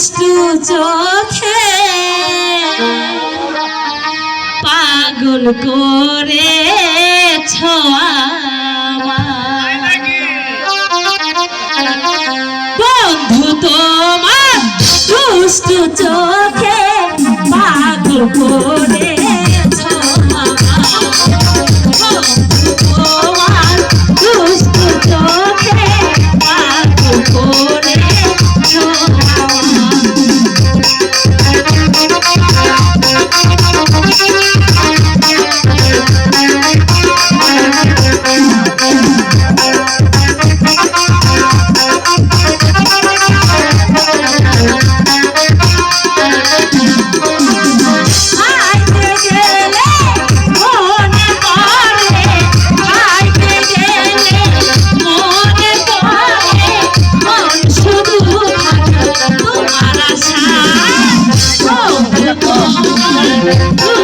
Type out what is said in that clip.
দুষ্টু চোখে পাগল করে বন্ধু তোমার দুষ্ট চোখে পাগল করে Música